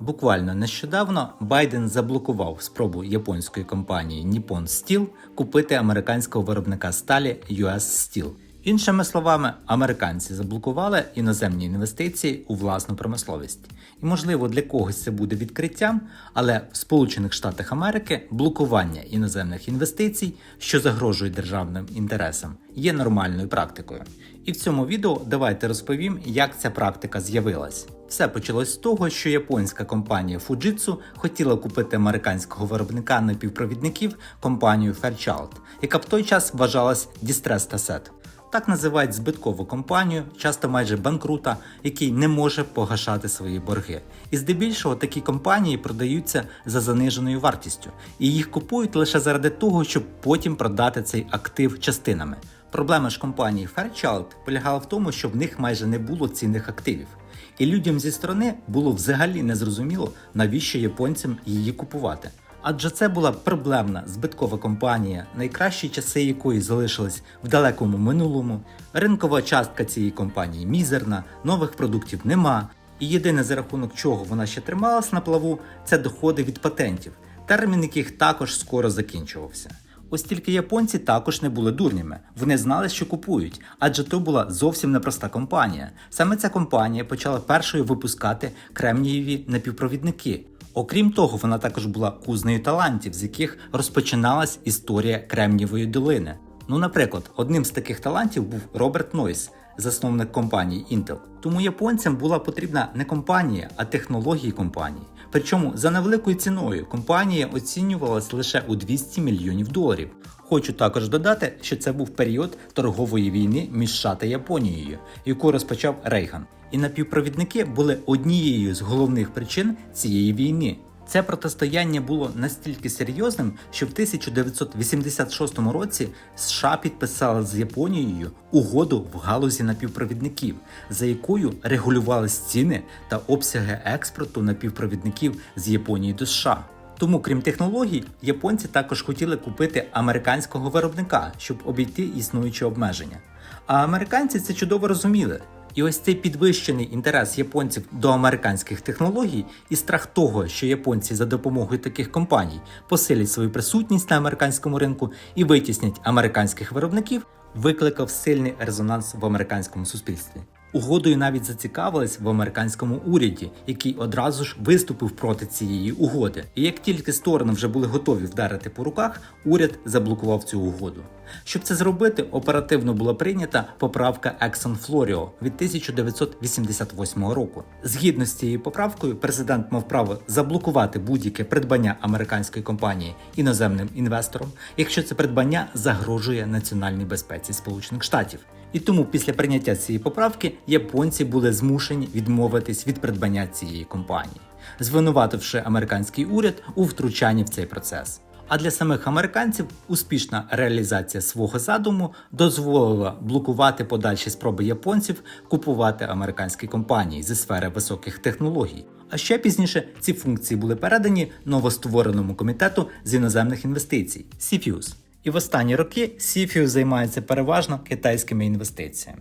Буквально нещодавно Байден заблокував спробу японської компанії Nippon Steel купити американського виробника сталі US Steel. Іншими словами, американці заблокували іноземні інвестиції у власну промисловість. І можливо для когось це буде відкриттям, але в Сполучених Штатах Америки блокування іноземних інвестицій, що загрожують державним інтересам, є нормальною практикою. І в цьому відео давайте розповім, як ця практика з'явилась. Все почалось з того, що японська компанія Fujitsu хотіла купити американського виробника напівпровідників компанію Fairchild, яка в той час вважалась Distressed Asset. Так називають збиткову компанію, часто майже банкрута, який не може погашати свої борги. І здебільшого такі компанії продаються за заниженою вартістю, і їх купують лише заради того, щоб потім продати цей актив частинами. Проблема ж компанії Fairchild полягала в тому, що в них майже не було цінних активів. І людям зі сторони було взагалі незрозуміло, навіщо японцям її купувати. Адже це була проблемна збиткова компанія, найкращі часи якої залишились в далекому минулому. Ринкова частка цієї компанії мізерна, нових продуктів нема. І єдине за рахунок чого вона ще трималась на плаву, це доходи від патентів, термін яких також скоро закінчувався. Ось тільки японці також не були дурнями. Вони знали, що купують, адже то була зовсім непроста компанія. Саме ця компанія почала першою випускати кремнієві напівпровідники. Окрім того, вона також була кузнею талантів, з яких розпочиналась історія Кремнівої долини. Ну, наприклад, одним з таких талантів був Роберт Нойс, засновник компанії Intel. Тому японцям була потрібна не компанія, а технології компанії. Причому за невеликою ціною компанія оцінювалась лише у 200 мільйонів доларів. Хочу також додати, що це був період торгової війни між США та Японією, яку розпочав Рейган. І напівпровідники були однією з головних причин цієї війни. Це протистояння було настільки серйозним, що в 1986 році США підписали з Японією угоду в галузі напівпровідників, за якою регулювались ціни та обсяги експорту напівпровідників з Японії до США. Тому, крім технологій, японці також хотіли купити американського виробника, щоб обійти існуючі обмеження. А американці це чудово розуміли. І ось цей підвищений інтерес японців до американських технологій і страх того, що японці за допомогою таких компаній посилять свою присутність на американському ринку і витіснять американських виробників, викликав сильний резонанс в американському суспільстві. Угодою навіть зацікавились в американському уряді, який одразу ж виступив проти цієї угоди. І як тільки сторони вже були готові вдарити по руках, уряд заблокував цю угоду. Щоб це зробити, оперативно була прийнята поправка Exxon Florio від 1988 року. Згідно з цією поправкою, президент мав право заблокувати будь-яке придбання американської компанії іноземним інвестором, якщо це придбання загрожує національній безпеці Сполучених Штатів. І тому після прийняття цієї поправки японці були змушені відмовитись від придбання цієї компанії, звинувативши американський уряд у втручанні в цей процес. А для самих американців успішна реалізація свого задуму дозволила блокувати подальші спроби японців купувати американські компанії зі сфери високих технологій. А ще пізніше ці функції були передані новоствореному комітету з іноземних інвестицій CFIUS. І в останні роки CFIUS займається переважно китайськими інвестиціями.